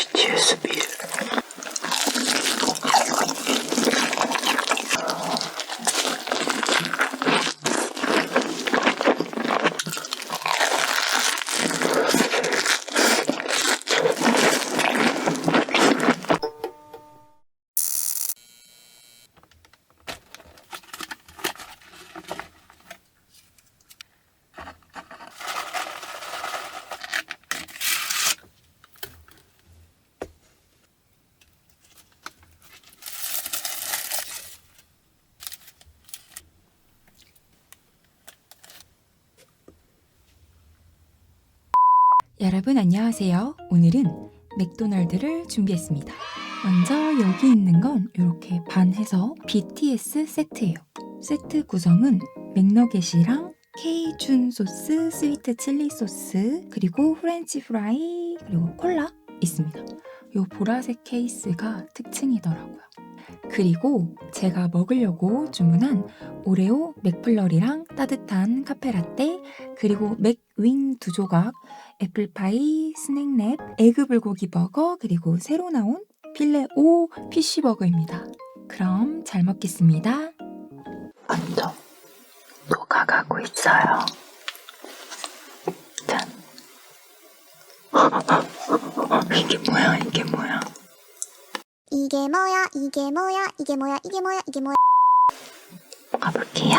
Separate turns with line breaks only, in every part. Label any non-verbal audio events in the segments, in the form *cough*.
BTS 빌.
여러분 안녕하세요. 오늘은 맥도날드를 준비했습니다. 먼저 여기 있는 건 이렇게 반해서 BTS 세트예요. 세트 구성은 맥너겟이랑 케이준 소스, 스위트 칠리 소스, 그리고 프렌치 프라이, 그리고 콜라 있습니다. 이 보라색 케이스가 특징이더라고요. 그리고 제가 먹으려고 주문한 오레오 맥플러리랑 따뜻한 카페라떼, 그리고 맥윙 두 조각, 애플파이, 스낵랩, 에그 불고기 버거, 그리고 새로 나온 필레 오 피쉬 버거입니다. 그럼 잘 먹겠습니다.
완전 녹아가고 있어요. 짠. *laughs* 이게 뭐야, 이게 뭐야.
이게 뭐야 이게 뭐야 이게 뭐야 이게 뭐야 이게 뭐야
가볼게요.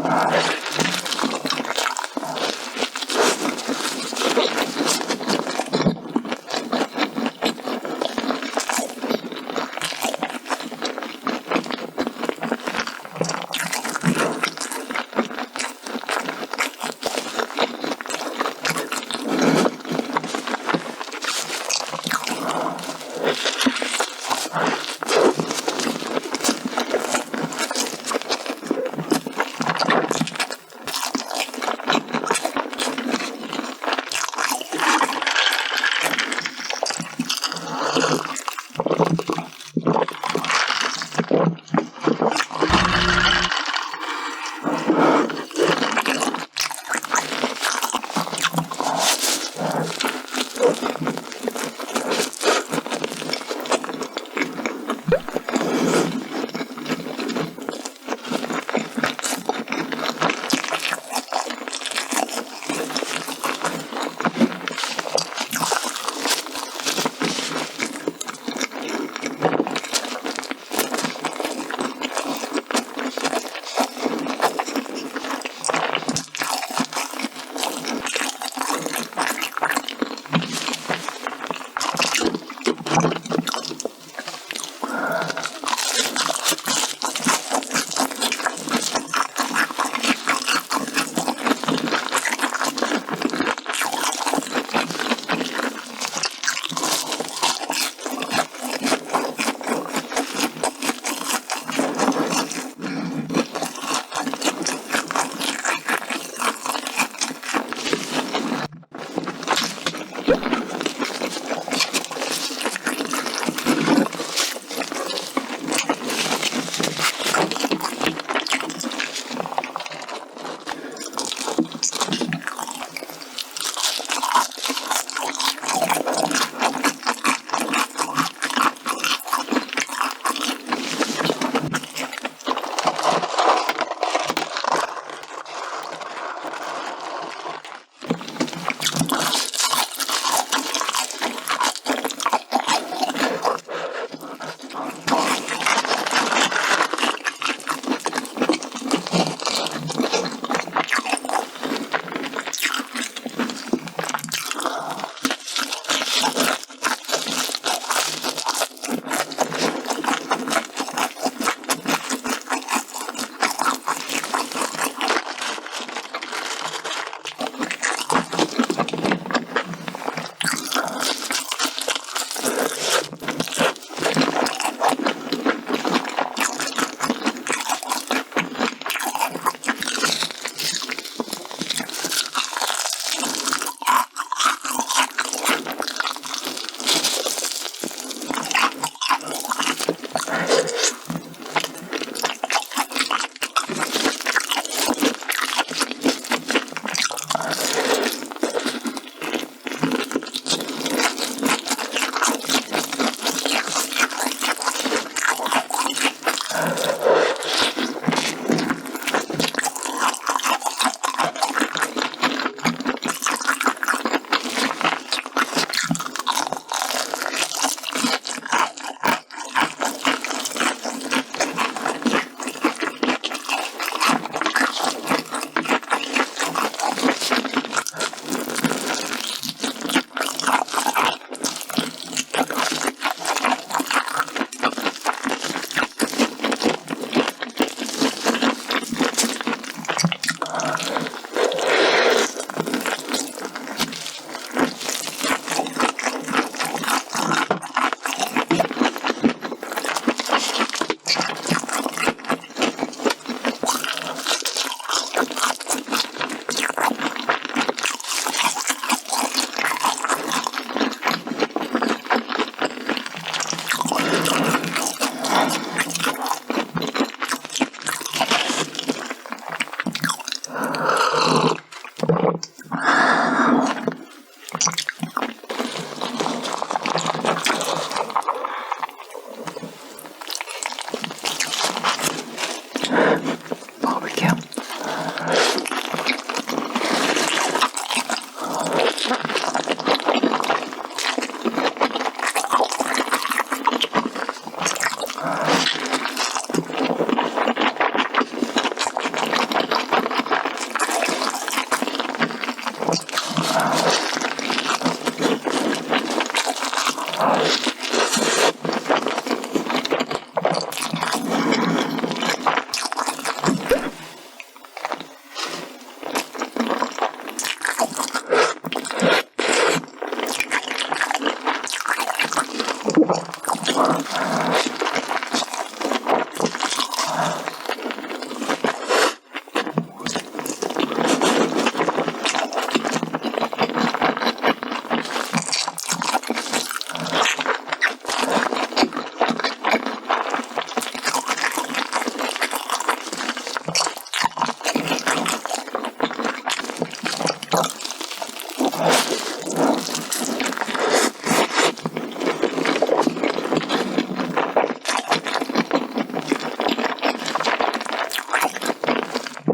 Uh.
Thank you.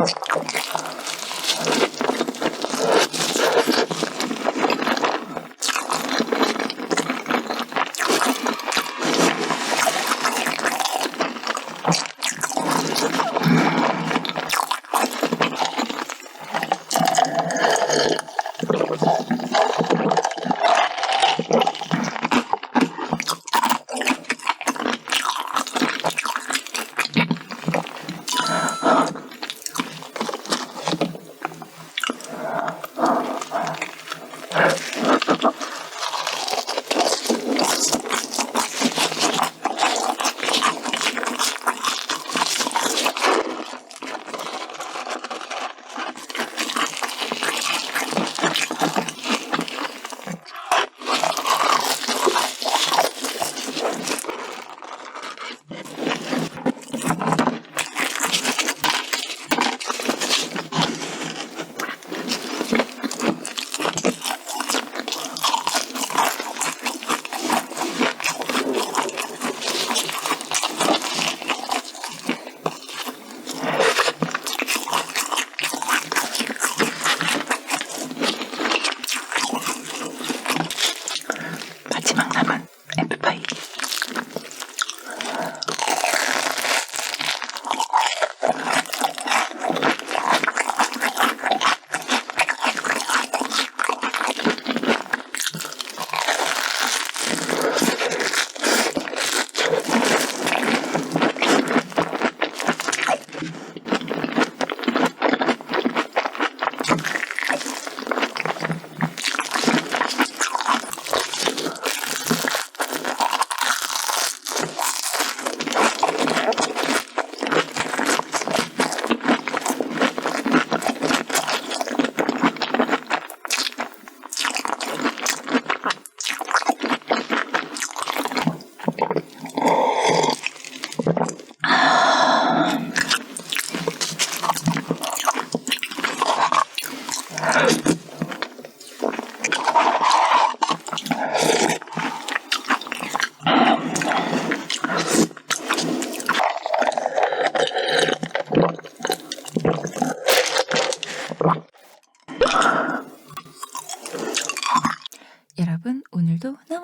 Bye-bye.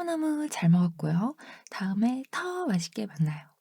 너무너무 잘 먹었고요. 다음에 더 맛있게 만나요.